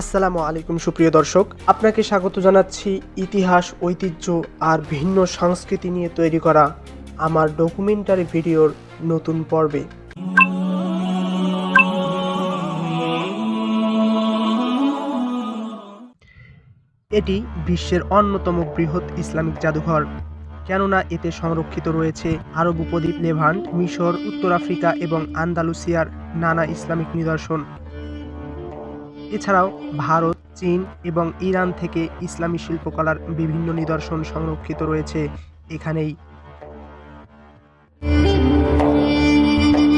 আসসালামু আলাইকুম, সুপ্রিয় দর্শক। আপনাকে স্বাগত জানাচ্ছি ইতিহাস, ঐতিহ্য আর ভিন্ন সংস্কৃতি নিয়ে তৈরি করা আমার ডকুমেন্টারি ভিডিওর নতুন পর্বে। এটি বিশ্বের অন্যতম বৃহৎ ইসলামিক জাদুঘর। কেননা এতে সংরক্ষিত রয়েছে আরব উপদ্বীপ লেভান্ট মিশর, উত্তর আফ্রিকা এবং আন্দালুসিয়ার নানা ইসলামিক নিদর্শন। এছাড়াও ভারত, চীন এবং ইরান থেকে ইসলামী শিল্পকলার বিভিন্ন নিদর্শন সংরক্ষিত রয়েছে এখানেই।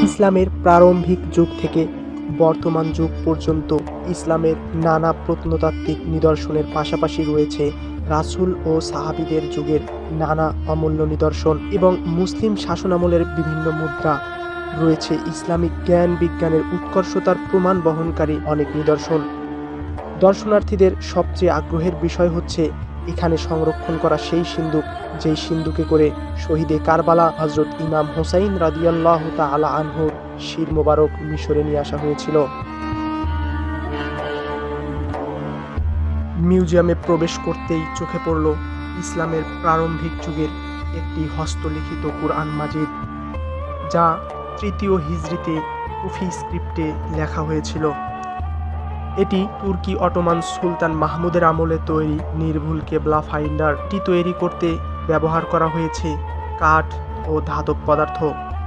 ইসলামের প্রারম্ভিক যুগ থেকে বর্তমান যুগ পর্যন্ত ইসলামের নানা প্রত্নতাত্ত্বিক নিদর্শনের পাশাপাশি রয়েছে রাসুল ও সাহাবিদের যুগের নানা অমূল্য নিদর্শন এবং মুসলিম শাসনামলের বিভিন্ন মুদ্রা। রয়েছে ইসলামিক জ্ঞান বিজ্ঞানের উৎকর্ষতার প্রমাণ বহনকারী অনেক নিদর্শন। দর্শনার্থীদের সবচেয়ে আগ্রহের বিষয় হচ্ছে এখানে সংরক্ষণ করা সেই সিন্দুক, যেই সিন্দুকে করে শহীদে কারবালা হজরত ইমাম হোসাইন রাদিয়াল্লাহ তাআলা আনহুর শির মোবারক মিশরে নিয়ে আসা হয়েছিল। মিউজিয়ামে প্রবেশ করতেই চোখে পড়ল ইসলামের প্রারম্ভিক যুগের একটি হস্তলিখিত কুরআন মাজিদ, যা তৃতীয় হিজরিতে কুফি স্ক্রিপ্টে লেখা হয়েছিল। এটি তুর্কি অটোমান সুলতান মাহমুদের আমলে তৈরি নির্ভুল কেবলা ফাইন্ডার টি তৈরি করতে ব্যবহার করা হয়েছে কাঠ ও ধাতব পদার্থ।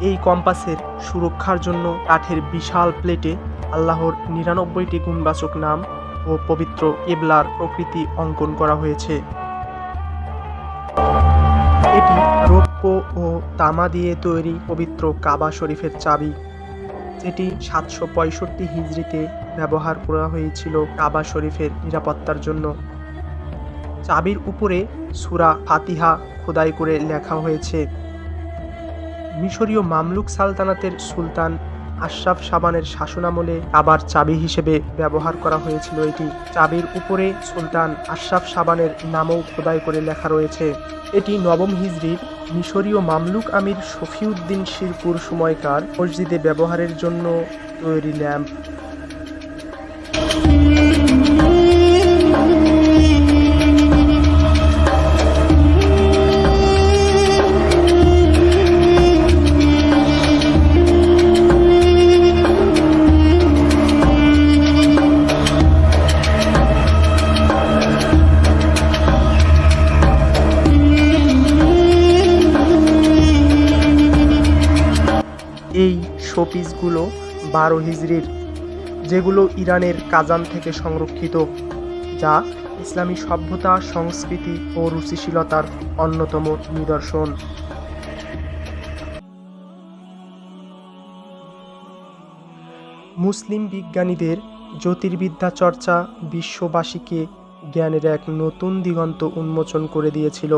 এই কম্পাসের সুরক্ষার জন্য কাঠের বিশাল প্লেটে আল্লাহর নিরানব্বইটি গুণবাচক নাম ও পবিত্র কেবলার প্রকৃতি অঙ্কন করা হয়েছে। রৌপ্য ও তামা দিয়ে তৈরি পবিত্র কাবা শরীফের চাবি। যেটি সাতশো পঁয়ষট্টি হিজড়িতে ব্যবহার করা হয়েছিল কাবা শরীফের নিরাপত্তার জন্য। চাবির উপরে সুরা ফাতিহা খোদাই করে লেখা হয়েছে, মিশরীয় মামলুক সালতানাতের সুলতান আশরাফ সাবানের শাসনামলে আবার চাবি হিসেবে ব্যবহার করা হয়েছিল এটি। চাবির উপরে সুলতান আশরাফ সাবানের নামও খোদাই করে লেখা রয়েছে। এটি নবম হিজড়ির মিশরীয় মামলুক আমির শফিউদ্দিন শিরপুর সময়কার মসজিদে ব্যবহারের জন্য তৈরি ল্যাম্প। শোপিসগুলো বারো হিজড়ির, যেগুলো ইরানের কাজান থেকে সংরক্ষিত, যা ইসলামী সভ্যতা, সংস্কৃতি ও রুচিশীলতার অন্যতম নিদর্শন। মুসলিম বিজ্ঞানীদের জ্যোতির্বিদ্যা চর্চা বিশ্ববাসীকে জ্ঞানের এক নতুন দিগন্ত উন্মোচন করে দিয়েছিল।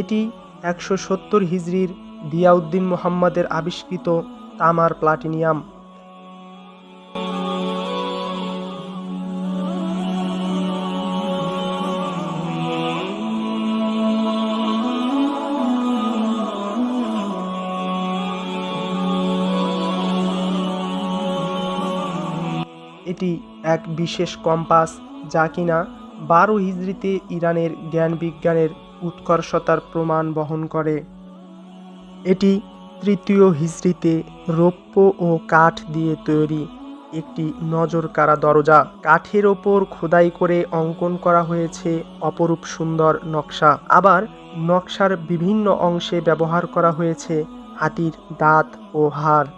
এটি একশো সত্তর হিজড়ির দিয়াউদ্দিন মোহাম্মদের আবিষ্কৃত তামার প্লাটিনিয়াম। এটি এক বিশেষ কম্পাস যা কিনা বারো হিজড়িতে ইরানের জ্ঞান বিজ্ঞানের উৎকর্ষতার প্রমাণ বহন করে। এটি তৃতীয় হিজড়িতে রৌপ্য ও কাঠ দিয়ে তৈরি একটি নজর কারা দরজা। কাঠের ওপর খোদাই করে অঙ্কন করা হয়েছে অপরূপ সুন্দর নকশা। আবার নকশার বিভিন্ন অংশে ব্যবহার করা হয়েছে হাতির দাঁত ও হাড়।